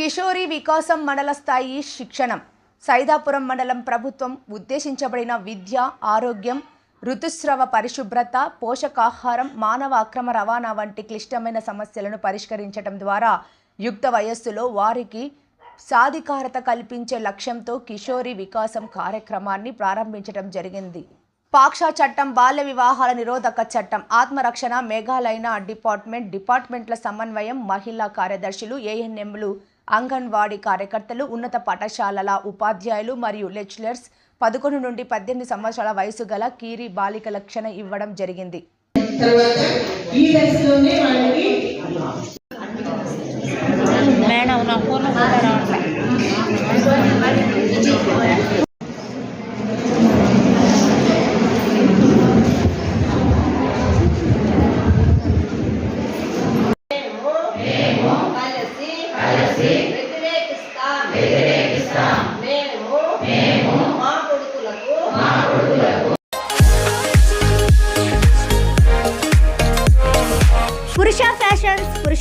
కిషోరి వికాసం మండల స్థాయి శిక్షణం. సైదాపురం మండలం ప్రభుత్వం ఉద్దేశించబడిన విద్య ఆరోగ్యం ఋతుస్రవ పరిశుభ్రత పోషకాహారం మానవ అక్రమ రవాణా వంటి క్లిష్టమైన సమస్యలను పరిష్కరించడం ద్వారా యుక్త వయస్సులో వారికి సాధికారత కల్పించే లక్ష్యంతో కిషోరి వికాసం కార్యక్రమాన్ని ప్రారంభించడం జరిగింది. పాక్షా చట్టం బాల్య వివాహాల నిరోధక చట్టం ఆత్మరక్షణ మేఘాలయన డిపార్ట్మెంట్ డిపార్ట్మెంట్ల సమన్వయం మహిళా కార్యదర్శులు ఏఎన్ఎంలు అంగన్వాడీ కార్యకర్తలు ఉన్నత పాఠశాలల ఉపాధ్యాయులు మరియు లెక్చరర్స్ పదకొండు నుండి పద్దెనిమిది సంవత్సరాల వయసు గల కీరి బాలికల క్షణ ఇవ్వడం జరిగింది. మేడం నా ఫోన్